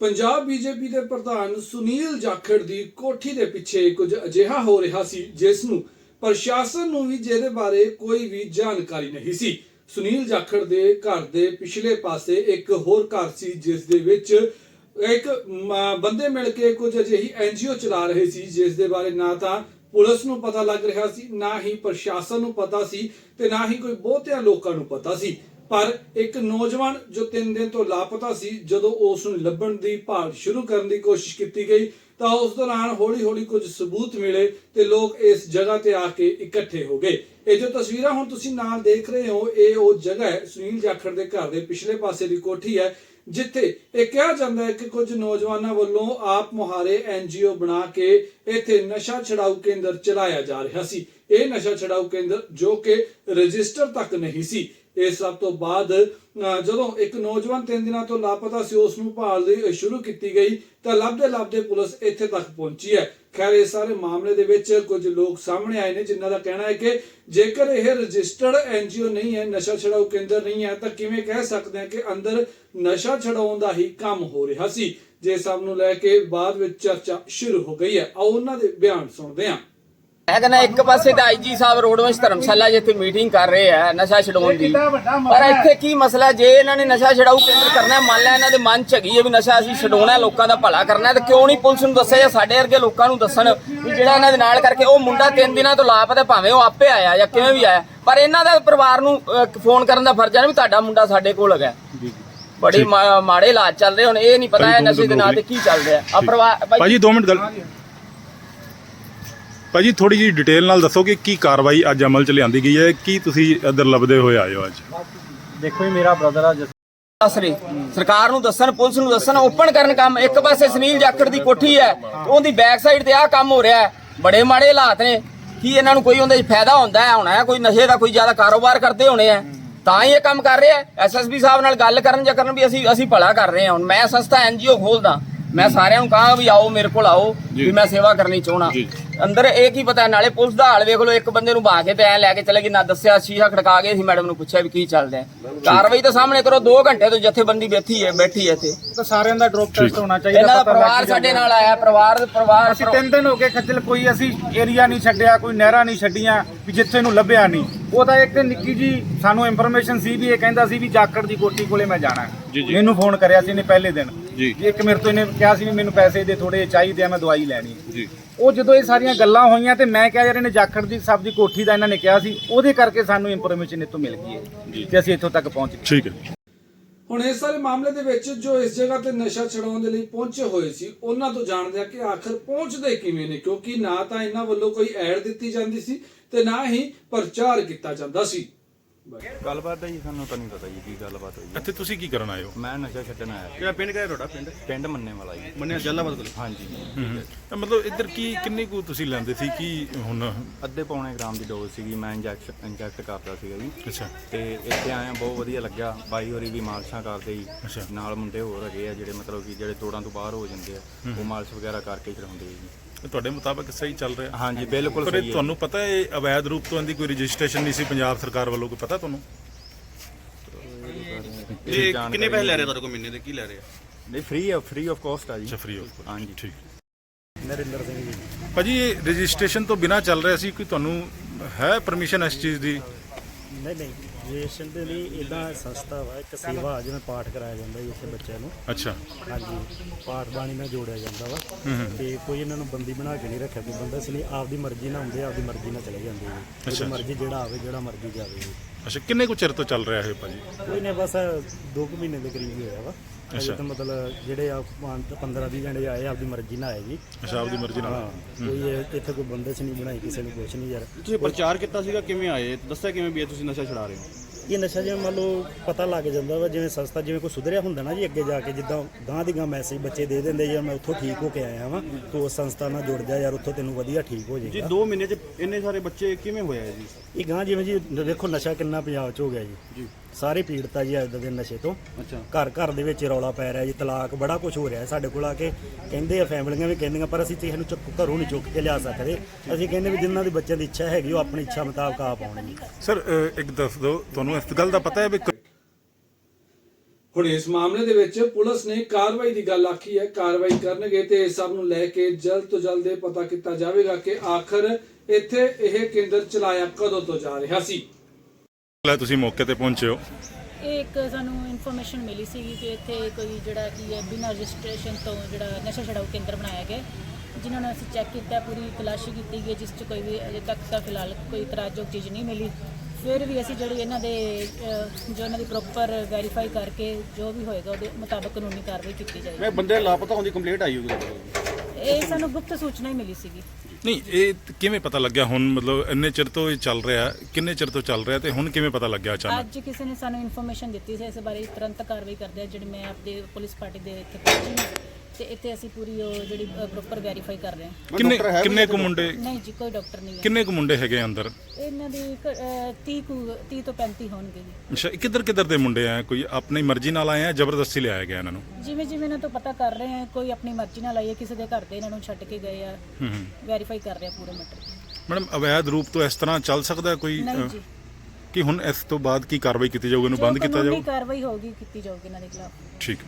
Punjab BJP ਦੇ ਪ੍ਰਧਾਨ ਸੁਨੀਲ ਜਾਖੜ ਦੀ ਕੋਠੀ ਦੇ ਪਿੱਛੇ ਕੁਝ ਅਜਿਹਾ ਹੋ ਰਿਹਾ ਸੀ, ਜਿਸ ਨੂੰ ਪ੍ਰਸ਼ਾਸਨ ਨੂੰ ਵੀ ਜਿਹਦੇ ਬਾਰੇ ਕੋਈ ਵੀ ਜਾਣਕਾਰੀ ਨਹੀਂ ਸੀ। ਸੁਨੀਲ ਜਾਖੜ ਦੇ ਘਰ ਦੇ ਪਿਛਲੇ ਪਾਸੇ ਇੱਕ ਹੋਰ ਘਰ ਸੀ, ਜਿਸ ਦੇ ਵਿੱਚ ਇੱਕ ਬੰਦੇ ਮਿਲ ਕੇ ਕੁਝ ਅਜਿਹੀ ਐਨਜੀਓ ਚਲਾ ਰਹੇ ਸੀ, ਜਿਸ ਦੇ ਬਾਰੇ ਨਾ ਤਾਂ ਪੁਲਿਸ ਨੂੰ ਪਤਾ ਲੱਗ ਰਿਹਾ ਸੀ, ਨਾ ਹੀ ਪ੍ਰਸ਼ਾਸਨ ਨੂੰ ਪਤਾ ਸੀ ਤੇ ਨਾ ਹੀ ਕੋਈ ਬਹੁਤਿਆਂ ਲੋਕਾਂ ਨੂੰ ਪਤਾ ਸੀ। ਪਰ ਇੱਕ ਨੌਜਵਾਨ ਜੋ 3 ਦਿਨ ਤੋਂ ਲਾਪਤਾ ਸੀ, ਜਦੋਂ ਉਸ ਨੂੰ ਲੱਭਣ ਦੀ ਭਾਲ ਸ਼ੁਰੂ ਕਰਨ ਦੀ ਕੋਸ਼ਿਸ਼ ਕੀਤੀ ਗਈ, ਤਾਂ ਉਸ ਦੌਰਾਨ ਹੌਲੀ-ਹੌਲੀ ਕੁਝ ਸਬੂਤ ਮਿਲੇ ਤੇ ਲੋਕ ਇਸ ਜਗ੍ਹਾ ਤੇ ਆ ਕੇ ਇਕੱਠੇ ਹੋ ਗਏ। ਇਹ ਜੋ ਤਸਵੀਰਾਂ ਹੁਣ ਤੁਸੀਂ ਨਾਲ ਦੇਖ ਰਹੇ ਹੋ, ਇਹ ਉਹ ਜਗ੍ਹਾ ਹੈ, ਸੁਨੀਲ ਜਾਖੜ ਦੇ ਘਰ ਦੇ ਪਿਛਲੇ ਪਾਸੇ ਦੀ ਕੋਠੀ ਹੈ, ਜਿੱਥੇ ਇਹ ਕਿਹਾ ਜਾਂਦਾ ਹੈ ਕਿ ਕੁਝ ਨੌਜਵਾਨਾਂ ਵੱਲੋਂ ਆਪ ਮੁਹਾਰੇ ਐਨਜੀਓ ਬਣਾ ਕੇ ਇੱਥੇ ਨਸ਼ਾ ਛਡਾਊ ਕੇਂਦਰ ਚਲਾਇਆ ਜਾ ਰਿਹਾ ਸੀ। ਇਹ ਨਸ਼ਾ ਛਡਾਊ ਕੇਂਦਰ ਜੋ ਕਿ ਰਜਿਸਟਰ ਤੱਕ ਨਹੀਂ ਸੀ। ਇਸ ਸਭ ਤੋਂ ਬਾਅਦ ਅਹ, ਜਦੋਂ ਇੱਕ ਨੌਜਵਾਨ ਤਿੰਨ ਦਿਨਾਂ ਤੋਂ ਲਾਪਤਾ ਸੀ ਉਸ ਨੂੰ ਭਾਲ ਲਈ ਸ਼ੁਰੂ ਕੀਤੀ ਗਈ ਤਾਂ ਲੱਭਦੇ ਲੱਭਦੇ ਪੁਲਿਸ ਇੱਥੇ ਤੱਕ ਪਹੁੰਚੀ ਹੈ। ਖੈਰ ਇਸ ਸਾਰੇ ਮਾਮਲੇ ਦੇ ਵਿੱਚ ਕੁਝ ਲੋਕ ਸਾਹਮਣੇ ਆਏ ਨੇ ਜਿਨ੍ਹਾਂ ਦਾ ਕਹਿਣਾ ਹੈ ਕਿ ਜੇਕਰ ਇਹ ਰਜਿਸਟਰਡ ਐਨਜੀਓ ਨਹੀਂ ਹੈ ਨਸ਼ਾ ਛਡਾਊ ਕੇਂਦਰ ਨਹੀਂ ਹੈ ਤਾਂ ਕਿਵੇਂ ਕਹਿ ਸਕਦੇ ਹਾਂ ਕਿ ਅੰਦਰ ਨਸ਼ਾ ਛਡਾਉਣ ਦਾ ਹੀ ਕੰਮ ਹੋ ਰਿਹਾ ਸੀ। ਜੇ ਸਭ ਨੂੰ ਲੈ ਕੇ ਬਾਅਦ ਵਿੱਚ ਚਰਚਾ ਸ਼ੁਰੂ ਹੋ ਗਈ ਹੈ। ਆਓ ਉਹਨਾਂ ਦੇ ਬਿਆਨ ਸੁਣਦੇ ਹਾਂ। ਮੈਂ ਕਹਿੰਦਾ ਇੱਕ ਪਾਸੇ ਤਾਂ ਆਈਜੀ ਸਾਹਿਬ ਰੋਡਵੰਸ਼ ਧਰਮਸ਼ਾਲਾ ਜਿੱਥੇ ਮੀਟਿੰਗ ਕਰ ਰਹੇ ਆ ਨਸ਼ਾ ਛਡਾਉਣ ਦੀ। ਪਰ ਇੱਥੇ ਕੀ ਮਸਲਾ ਜੇ ਇਹਨਾਂ ਨੇ ਨਸ਼ਾ ਛਡਾਊ ਕੇਂਦਰ ਕਰਨਾ ਹੈ, ਮੰਨ ਲਿਆ ਇਹਨਾਂ ਦੇ ਮਨ ਚ ਹੈਗੀ ਹੈ ਵੀ ਨਸ਼ਾ ਅਸੀਂ ਛਡਾਉਣਾ ਹੈ, ਲੋਕਾਂ ਦਾ ਭਲਾ ਕਰਨਾ ਹੈ, ਤੇ ਕਿਉਂ ਨਹੀਂ ਪੁਲਿਸ ਨੂੰ ਦੱਸਿਆ ਜਾਂ ਸਾਡੇ ਵਰਗੇ ਲੋਕਾਂ ਨੂੰ ਦੱਸਣ ਵੀ ਜਿਹੜਾ ਇਹਨਾਂ ਦੇ ਨਾਲ ਕਰਕੇ ਉਹ ਮੁੰਡਾ ਤਿੰਨ ਦਿਨਾਂ ਤੋਂ ਲਾਪਤਾ ਭਾਵੇਂ ਉਹ ਆਪੇ ਆਇਆ ਜਾਂ ਕਿਵੇਂ ਵੀ ਆਇਆ। ਪਰ ਇਹਨਾਂ ਦਾ ਪਰਿਵਾਰ ਨੂੰ ਫੋਨ ਕਰਨ ਦਾ ਫਰਜ਼ ਹੈ ਨਾ ਵੀ ਤੁਹਾਡਾ ਮੁੰਡਾ ਸਾਡੇ ਕੋਲ ਹੈਗਾ। ਬੜੀ ਮਾੜੇ ਹਾਲਾਤ ਚੱਲ ਰਹੇ ਹੁਣ ਇਹ ਨਹੀਂ ਪਤਾ ਹੈ ਨਸ਼ੇ ਦੇ ਨਾਂ ਤੇ ਕੀ ਚੱਲ ਰਿਹਾ। ਆ ਪਰਿਵਾਰ ਭਾਜੀ 2 ਮਿੰਟ ਗੱਲ ਭਾਜੀ ਥੋੜੀ ਜੀ ਡਿਟੇਲ ਨਾਲ ਦੱਸੋ ਕਿ ਕੀ ਕਾਰਵਾਈ ਅੱਜ ਅਮਲ ਚ ਲਿਆਂਦੀ ਗਈ ਹੈ ਕੀ ਤੁਸੀਂ ਇੱਧਰ ਲੱਭਦੇ ਹੋਏ ਆਏ ਹੋ ਅੱਜ? ਦੇਖੋ ਜੀ ਮੇਰਾ ਬ੍ਰਦਰ ਆ ਜਸ ਦੱਸ ਰਹੇ ਸਰਕਾਰ ਨੂੰ ਦੱਸਣ ਪੁਲਿਸ ਨੂੰ ਦੱਸਣ ਓਪਨ ਕਰਨ ਕੰਮ ਇੱਕ ਪਾਸੇ ਸੁਨੀਲ ਜਾਖੜ ਦੀ ਕੋਠੀ ਹੈ ਉਹਦੀ ਬੈਕ ਸਾਈਡ ਤੇ ਆਹ ਕੰਮ ਹੋ ਰਿਹਾ ਹੈ। ਬੜੇ ਮਾੜੇ ਹਾਲਾਤ ਨੇ। ਕੀ ਇਹਨਾਂ ਨੂੰ ਕੋਈ ਉਹਦੇ 'ਚ ਫਾਇਦਾ ਹੁੰਦਾ ਹੈ? ਹੋਣਾ ਹੈ ਕੋਈ ਨਸ਼ੇ ਦਾ ਕੋਈ ਜ਼ਿਆਦਾ ਕਾਰੋਬਾਰ ਕਰਦੇ ਹੋਣੇ ਆ ਤਾਂ ਹੀ ਇਹ ਕੰਮ ਕਰ ਰਿਹਾ ਐਸਐਸਪੀ ਸਾਹਿਬ ਨਾਲ ਗੱਲ ਕਰਨ ਜਾਂ ਕਰਨ ਵੀ ਅਸੀਂ ਅਸੀਂ ਭਲਾ ਕਰ ਰਹੇ ਹਾਂ। ਹੁਣ ਮੈਂ ਸੰਸਥਾ ਐਨਜੀਓ ਖੋਲਦਾ। ਮੈਂ ਸਾਰਿਆਂ ਨੂੰ ਕਹਾਂ ਵੀ ਆਓ ਮੇਰੇ ਕੋਲ ਆਓ ਵੀ ਮੈਂ ਸੇਵਾ ਕਰਨੀ ਚਾਹਣਾ। ਅੰਦਰ ਇਹ ਕੀ ਪਤਾ ਨਾਲੇ ਪੁਲਿਸ ਦਾ ਹਾਲ ਵੇਖ ਲਓ ਇੱਕ ਬੰਦੇ ਨੂੰ ਬਾ ਕੇ ਤੇ ਐ ਲੈ ਕੇ ਚਲੇ ਗਈ ਨਾ ਦੱਸਿਆ ਸ਼ੀਸ਼ਾ ਖੜਕਾ ਗਏ ਸੀ ਮੈਡਮ ਨੂੰ ਪੁੱਛਿਆ ਵੀ ਕੀ ਚੱਲਦਾ ਹੈ। ਕਾਰਵਾਈ ਤਾਂ ਸਾਹਮਣੇ ਕਰੋ 2 ਘੰਟੇ ਤੋਂ ਜਥੇਬੰਦੀ ਬੈਠੀ ਹੈ ਬੈਠੀ ਹੈ ਇੱਥੇ। ਤਾਂ ਸਾਰਿਆਂ ਦਾ ਡ੍ਰੌਪ ਟੈਸਟ ਹੋਣਾ ਚਾਹੀਦਾ ਇਹਨਾਂ ਦਾ ਪਰਿਵਾਰ। ਸਾਡੇ ਨਾਲ ਆਇਆ ਪਰਿਵਾਰ ਪਰਿਵਾਰ ਅਸੀਂ ਤਿੰਨ ਦਿਨ ਹੋ ਗਏ ਖੱਜਲ ਕੋਈ ਅਸੀਂ ਏਰੀਆ ਨਹੀਂ ਛੱਡਿਆ ਕੋਈ ਨਹਿਰਾਂ ਨਹੀਂ ਛੱਡੀਆਂ ਵੀ ਜਿੱਥੇ ਨੂੰ ਲੱਭਿਆ ਨਹੀਂ। ਉਹ ਤਾਂ ਇੱਕ ਨਿੱਕੀ ਜੀ ਸਾਨੂੰ ਇਨਫੋਰਮੇਸ਼ਨ ਸੀ ਵੀ ਇਹ ਕਹਿੰਦਾ ਸੀ ਵੀ ਜਾਕੜ ਦੀ ਕੋਠੀ ਕੋਲੇ ਮੈਂ ਜਾਣਾ ਹੈ। ਜੀ, ਜੀ। ਮੈਨੂੰ ਫੋਨ ਕਰਿਆ ਸੀ ਇਹਨੇ ਪਹਿਲੇ ਦਿਨ ਜੀ। ਇੱਕ ਮੇਰੇ ਤੋਂ ਇਹਨੇ ਕਿਹਾ ਸੀ ਵੀ ਮੈਨੂੰ ਪੈਸੇ ਦੇ ਥੋੜੇ ਚਾਹੀਦੇ ਆ ਮੈਂ ਦਵਾਈ ਲੈਣੀ ਹੈ। ਜੀ ਉਹ ਜਦੋਂ ਇਹ ਸਾਰੀਆਂ ਗੱਲਾਂ ਹੋਈਆਂ ਤੇ ਮੈਂ ਕਿਹਾ ਯਾਰ ਇਹਨੇ ਜਾਖੜ ਦੀ ਸਭ ਦੀ ਕੋਠੀ ਦਾ ਇਹਨਾਂ ਨੇ ਕਿਹਾ ਸੀ ਉਹਦੇ ਕਰਕੇ ਸਾਨੂੰ ਇਨਫੋਰਮੇਸ਼ਨ ਇੱਥੋਂ ਮਿਲ ਗਈ ਹੈ ਤੇ ਅਸੀਂ ਇੱਥੋਂ ਤੱਕ ਪਹੁੰਚ ਗਏ ਠੀਕ ਹੈ ਹੁਣ ਇਸ ਸਾਰੇ ਮਾਮਲੇ ਦੇ ਵਿੱਚ ਜੋ ਇਸ ਜਗ੍ਹਾ ਤੇ ਨਸ਼ਾ ਛਡਾਉਣ ਦੇ ਲਈ ਪਹੁੰਚੇ ਹੋਏ ਸੀ ਉਹਨਾਂ ਤੋਂ ਜਾਣਦੇ ਆ ਕਿ ਆਖਰ ਪਹੁੰਚਦੇ ਕਿਵੇਂ ਨੇ ਕਿਉਂਕਿ ਨਾ ਤਾਂ ਇਹਨਾਂ ਵੱਲੋਂ ਕੋਈ ਐਡ ਦਿੱਤੀ ਜਾਂਦੀ ਸੀ ਤੇ ਨਾ ਹੀ ਪ੍ਰਚਾਰ ਕੀਤਾ ਜਾਂਦਾ ਸੀ ਗੱਲਬਾਤ ਦਾ ਜੀ ਸਾਨੂੰ ਤਾਂ ਨਹੀਂ ਪਤਾ ਜੀ ਕੀ ਗੱਲਬਾਤ ਹੋਈ ਹੈ। ਇੱਥੇ ਤੁਸੀਂ ਕੀ ਕਰਨ ਆਏ ਹੋ? ਮੈਂ ਨਸ਼ਾ ਛੱਡਣ ਆਇਆ। ਕਿਹੜਾ ਪਿੰਡ ਕਿਹੜਾ ਤੁਹਾਡਾ? ਪਿੰਡ? ਪਿੰਡ ਮੰਨੇ ਵਾਲਾ ਜੀ। ਮੰਨਿਆ ਜੱਲਾਬਾਦ ਕੋਲ ਹਾਂਜੀ। ਤਾਂ ਮਤਲਬ ਇੱਧਰ ਕੀ ਕਿੰਨੀ ਕੁ ਤੁਸੀਂ ਲੈਂਦੇ ਸੀ? ਕੀ ਹੁਣ? ਅੱਧੇ ਪੌਣੇ ਗ੍ਰਾਮ ਦੀ ਡੋਜ਼ ਸੀਗੀ ਮੈਂ ਇੰਜੈਕਸ਼ਨ ਇੰਜੈਕਟ ਕਰਦਾ ਸੀਗਾ ਜੀ। ਅੱਛਾ। ਤੇ ਇੱਥੇ ਆਇਆ ਬਹੁਤ ਵਧੀਆ ਲੱਗਿਆ। ਬਾਈ ਹੋਰੀ ਵੀ ਮਾਲਸ਼ਾਂ ਕਰਦੇ ਅੱਛਾ। ਜੀ ਨਾਲ ਮੁੰਡੇ ਹੋਰ ਹੈਗੇ ਆ ਜਿਹੜੇ ਮਤਲਬ ਕਿ ਜਿਹੜੇ ਤੋੜਾਂ ਤੋਂ ਬਾਹਰ ਹੋ ਜਾਂਦੇ ਆ ਉਹ ਮਾਲਸ਼ ਵਗੈਰਾ ਕਰਕੇ ਚੜਾਉਂਦੇ ਆ ਜੀ। ਤੁਹਾਡੇ ਮੁਤਾਬਕ ਸਹੀ ਚੱਲ ਰਿਹਾ? ਹਾਂਜੀ ਬਿਲਕੁਲ ਪਰ ਇਹ ਸਹੀ ਹੈ। ਤੁਹਾਨੂੰ ਪਤਾ ਹੈ ਇਹ ਅਵੈਧ ਰੂਪ ਤੋਂ ਇਹਦੀ ਕੋਈ ਰਜਿਸਟ੍ਰੇਸ਼ਨ ਨਹੀਂ ਸੀ ਪੰਜਾਬ ਸਰਕਾਰ ਵੱਲੋਂ ਕੋਈ ਪਤਾ ਤੁਹਾਨੂੰ? ਇਹ ਕਿੰਨੇ ਪੈਸੇ ਲੈ ਰਹੇ ਤੁਹਾਡੇ ਕੋਲ ਮਹੀਨੇ ਦੇ? ਕੀ ਲੈ ਰਹੇ? ਆ ਨਹੀਂ ਫ੍ਰੀ ਆ ਫ੍ਰੀ ਆਫ ਕਾਸਟ ਆ ਜੀ। ਅੱਛਾ ਫ੍ਰੀ ਆਫ ਹਾਂਜੀ। ਠੀਕ। ਨਰਿੰਦਰ ਸਿੰਘ ਜੀ। ਭਾਜੀ ਇਹ ਰਜਿਸਟ੍ਰੇਸ਼ਨ ਤੋਂ ਬਿਨਾ ਚੱਲ ਰਿਹਾ ਸੀ ਕੋਈ ਤੁਹਾਨੂੰ ਹੈ ਪਰਮਿਸ਼ਨ ਇਸ ਚੀਜ਼ ਦੀ? ਨਹੀਂ ਨਹੀਂ। ਰਜਿਸਟ੍ਰੇਸ਼ਨ ਦੇ ਲਈ ਇਦਾਂ ਸੰਸਥਾ ਵਾ ਇੱਕ ਸੇਵਾ ਜਿਵੇਂ ਪਾਠ ਕਰਾਇਆ ਜਾਂਦਾ ਜੀ ਇੱਥੇ ਬੱਚਿਆਂ ਨੂੰ। ਅੱਛਾ। ਹਾਂਜੀ ਪਾਠ ਬਾਣੀ ਨਾਲ ਜੋੜਿਆ ਜਾਂਦਾ ਵਾ। ਤੇ ਕੋਈ ਇਹਨਾਂ ਨੂੰ ਬੰਦੀ ਬਣਾ ਕੇ ਨਹੀਂ ਰੱਖਿਆ ਕੋਈ ਬੰਦਾ ਇਸ ਲਈ ਆਪਦੀ ਮਰਜ਼ੀ ਨਾਲ ਹੁੰਦੇ ਆ, ਆਪਦੀ ਮਰਜ਼ੀ ਨਾਲ ਚਲੇ ਜਾਂਦੇ ਜੀ। ਅੱਛਾ। ਜਿਹਦੀ ਮਰਜ਼ੀ ਜਿਹੜਾ ਆਵੇ ਜਿਹੜਾ ਮਰਜ਼ੀ ਜਾਵੇ ਜੀ। ਅੱਛਾ ਕਿੰਨੇ ਕੁ ਚਿਰ ਤੋਂ ਚੱਲ ਰਿਹਾ ਇਹ ਭਾਜੀ? ਕੋਈ ਨੇ ਬਸ 2 ਕੁ ਮਹੀਨੇ ਦੇ ਕਰੀਬ ਹੀ ਹੋਇਆ ਵਾ। ਅੱਛਾ। ਅਜੇ ਤਾਂ ਮਤਲਬ ਜਿਹੜੇ ਆ 15 20 ਜਣੇ ਆਏ ਆਪਦੀ ਮਰਜ਼ੀ ਨਾਲ ਆਏ ਜੀ। ਅੱਛਾ ਆਪਦੀ ਮਰਜ਼ੀ ਹਾਂ ਨਾਲ ਕੋਈ ਇਹ- ਇੱਥੇ ਕੋਈ ਬੰਦਸ਼ ਨਹੀਂ ਬਣਾਈ ਕਿਸੇ ਨੇ ਕੁਛ ਨਹੀਂ ਯਾਰ। ਤੁਸੀਂ ਪ੍ਰਚਾਰ ਕੀਤਾ ਸੀਗਾ ਕਿਵੇਂ ਆਏ? ਦੱਸਿਆ ਕਿਵੇਂ ਵੀ ਇਹ ਤੁਸੀਂ ਨਸ਼ਾ ਛਡਾ ਰਹੇ ਹੋ? ਇਹ ਨਸ਼ਾ ਜਿਵੇਂ ਮੰਨ ਲਓ ਪਤਾ ਲੱਗ ਜਾਂਦਾ ਵਾ ਜਿਵੇਂ ਸੰਸਥਾ ਜਿਵੇਂ ਕੋਈ ਸੁਧਰਿਆ ਹੁੰਦਾ ਨਾ ਜੀ ਅੱਗੇ ਜਾ ਕੇ ਜਿੱਦਾਂ ਗਾਂ ਦੀ ਗਾਂ ਮੈਸੇਜ ਬੱਚੇ ਦੇ ਦਿੰਦੇ ਯਾਰ ਮੈਂ ਉੱਥੋਂ ਠੀਕ ਹੋ ਕੇ ਆਇਆ ਵਾਂ ਤੂੰ ਉਸ ਸੰਸਥਾ ਨਾਲ ਜੁੜ ਜਾ ਯਾਰ ਉੱਥੋਂ ਤੈਨੂੰ ਵਧੀਆ ਠੀਕ ਹੋ ਜੀ ਜਾਏਗਾ। 2 ਮਹੀਨੇ ਚ ਇੰਨੇ ਸਾਰੇ ਬੱਚੇ ਕਿਵੇਂ ਹੋਇਆ ਜੀ? ਇਹ ਗਾਂ ਜਿਵੇਂ ਜੀ ਦੇਖੋ ਨਸ਼ਾ ਕਿੰਨਾ ਪੰਜਾਬ 'ਚ ਹੋ ਗਿਆ ਜੀ। ਜੀ। ਸਾਰੇ ਪੀੜਤਾ ਜੀ ਅੱਜ ਦੇ ਨਸ਼ੇ ਤੋਂ। ਅੱਛਾ। ਘਰ ਘਰ ਦੇ ਵਿੱਚ ਰੌਲਾ ਪੈ ਰਿਹਾ ਜੀ ਤਲਾਕ ਬੜਾ ਕੁਝ ਹੋ ਰਿਹਾ ਹੈ ਸਾਡੇ ਕੋਲ ਆ ਕੇ। ਕਹਿੰਦੇ ਆ ਫੈਮਲੀਆਂ ਵੀ ਕਹਿੰਦੀਆਂ ਪਰ ਅਸੀਂ ਤੇ ਇਹਨੂੰ ਚੁੱਕ ਘਰੋਂ ਨਹੀਂ ਚੁੱਕ ਕੇ ਲਿਆ ਸਕਦੇ। ਅਸੀਂ ਕਹਿੰਦੇ ਵੀ ਜਿਨ੍ਹਾਂ ਦੀ ਬੱਚਿਆਂ ਦੀ ਇੱਛਾ ਹੈਗੀ ਉਹ ਆਪਣੀ ਇੱਛਾ ਮੁਤਾਬਕ ਆਪ ਆਉਣ ਜੀ। ਸਰ ਇੱਕ ਦੱਸ ਦਿਓ ਤੁਹਾਨੂੰ ਇਸ ਗੱਲ ਦਾ ਪਤਾ ਹੈ ਵੀ ਕ- ਹੁਣ ਇਸ ਮਾਮਲੇ ਦੇ ਵਿੱਚ ਪੁਲਿਸ ਨੇ ਕਾਰਵਾਈ ਦੀ ਗੱਲ ਆਖੀ ਹੈ ਕਾਰਵਾਈ ਕਰਨਗੇ ਤੇ ਇਸ ਸਭ ਨੂੰ ਲੈ ਕੇ ਜਲਦ ਤੋਂ ਜਲਦ ਇਹ ਪਤਾ ਕੀਤਾ ਜਾਵੇਗਾ ਕਿ ਆਖਰ ਇੱਥੇ ਇਹ ਕੇਂਦਰ ਚਲਾਇਆ ਕਦੋਂ ਤੋਂ ਜਾ ਰਿਹਾ ਸੀ। ਲੈ ਤੁਸੀਂ ਮੌਕੇ ਤੇ ਪਹੁੰਚੇ ਹੋ। ਇਹ ਇੱਕ ਸਾਨੂੰ ਇਨਫੋਰਮੇਸ਼ਨ ਮਿਲੀ ਸੀਗੀ ਕਿ ਇੱਥੇ ਕੋਈ ਜਿਹੜਾ ਕੀ ਹੈ ਬਿਨਾਂ ਰਜਿਸਟ੍ਰੇਸ਼ਨ ਤੋਂ ਜਿਹੜਾ ਨਸ਼ਾ ਛਡਾਊ ਕੇਂਦਰ ਬਣਾਇਆ ਗਿਆ ਜਿਨ੍ਹਾਂ ਨੂੰ ਅਸੀਂ ਚੈੱਕ ਕੀਤਾ ਪੂਰੀ ਤਲਾਸ਼ੀ ਕੀਤੀ ਗਈ ਜਿਸ 'ਚ ਕੋਈ ਵੀ ਅਜੇ ਤੱਕ ਤਾਂ ਫਿਲਹਾਲ ਕੋਈ ਇਤਰਾਜ਼ਯੋਗ ਚੀਜ਼ ਨਹੀਂ ਮਿਲੀ। ਫਿਰ ਵੀ ਅਸੀਂ ਜਿਹੜੀ ਇਹਨਾਂ ਦੇ ਅਹ, ਜੋ ਇਹਨਾਂ ਦੀ ਪ੍ਰੋਪਰ ਵੈਰੀਫਾਈ ਕਰਕੇ ਜੋ ਵੀ ਹੋਏਗਾ ਉਹਦੇ ਮੁਤਾਬਕ ਕਾਨੂੰਨੀ ਕਾਰਵਾਈ ਕੀਤੀ ਜਾਏਗੀ। ਮੈਂ ਬੰਦੇ ਲਾਪਤਾ ਹੋਣ ਦੀ ਕੰਪਲੇਂਟ ਆਈ ਹੋਈ ਇਹ ਸਾਨੂੰ ਗੁਪਤ ਸੂਚਨਾ ਹੀ ਮਿਲੀ ਸੀਗੀ। ਨਹੀਂ, ਇਹ ਕਿਵੇਂ ਪਤਾ ਲੱਗਿਆ? ਹੁਣ ਮਤਲਬ ਇੰਨੇ ਚਿਰ ਤੋਂ ਇਹ ਚੱਲ ਰਿਹਾ, ਕਿੰਨੇ ਚਿਰ ਤੋਂ ਚੱਲ ਰਿਹਾ ਤੇ ਹੁਣ ਕਿਵੇਂ ਪਤਾ ਲੱਗਿਆ ਅਚਾਨਕ? ਅੱਜ ਕਿਸੇ ਨੇ ਸਾਨੂੰ ਇਨਫੋਰਮੇਸ਼ਨ ਦਿੱਤੀ ਸੀ, ਇਸ ਬਾਰੇ ਤੁਰੰਤ ਕਾਰਵਾਈ ਕਰਦੇ ਆ, ਜਿਹੜੀ ਮੈਂ ਆਪਦੇ ਪੁਲਿਸ ਪਾਰਟੀ ਦੇ ਇੱਥੇ ਪਹੁੰਚੀ ਤੇ ਇੱਥੇ ਅਸੀਂ ਪੂਰੀ ਉਹ ਜਿਹੜੀ ਪ੍ਰੋਪਰ ਵੈਰੀਫਾਈ ਕਰ ਰਹੇ ਹਾਂ। ਕਿੰਨੇ ਕਿੰਨੇ ਕੁ ਮੁੰਡੇ? ਨਹੀਂ ਜੀ ਕੋਈ ਡਾਕਟਰ ਨਹੀਂ ਹੈ। ਕਿੰਨੇ ਕੁ ਮੁੰਡੇ ਹੈਗੇ ਅੰਦਰ? ਇਹਨਾਂ ਦੀ 30 ਕੁ 30 ਤੋਂ 35 ਹੋਣਗੇ ਜੀ। ਅੱਛਾ ਇਹ ਕਿੱਧਰ ਕਿੱਧਰ ਦੇ ਮੁੰਡੇ ਆ? ਕੋਈ ਆਪਣੀ ਮਰਜ਼ੀ ਨਾਲ ਆਏ ਆ ਜ਼ਬਰਦਸਤੀ ਲਿਆਇਆ ਗਿਆ ਇਹਨਾਂ ਨੂੰ? ਜਿਵੇਂ ਜਿਵੇਂ ਇਹਨਾਂ ਤੋਂ ਪਤਾ ਕਰ ਰਹੇ ਆ ਕੋਈ ਆਪਣੀ ਮਰਜ਼ੀ ਨਾਲ ਆਈ ਹੈ ਕਿਸੇ ਦੇ ਘਰ ਦੇ ਇਹਨਾਂ ਨੂੰ ਛੱਡ ਕੇ ਗਏ ਆ। ਹੂੰ ਹੂੰ। ਵੈਰੀਫਾਈ ਕਰ ਰਹੇ ਆ ਪੂਰੇ ਮੈਟਰ ਮੈਡਮ ਅਵੈਧ ਰੂਪ ਤੋਂ ਇਸ ਤਰ੍ਹਾਂ ਚੱਲ ਸਕਦਾ ਹੈ ਕੋਈ ਨਹੀਂ ਅ, ਜੀ। ਕਿ ਹੁਣ ਇਸ ਤੋਂ ਬਾਅਦ ਕੀ ਕਾਰਵਾਈ ਕੀਤੀ ਜਾਊਗੀ ਇਹਨੂੰ ਜੋ ਬੰਦ ਕੀਤਾ ਕਾਨੂੰਨੀ ਜਾਊ ਕਾਰਵਾਈ ਹੋਗੀ ਕੀਤੀ ਜਾਊਗੀ ਇਹਨਾਂ ਦੇ ਖਿਲਾਫ। ਠੀਕ।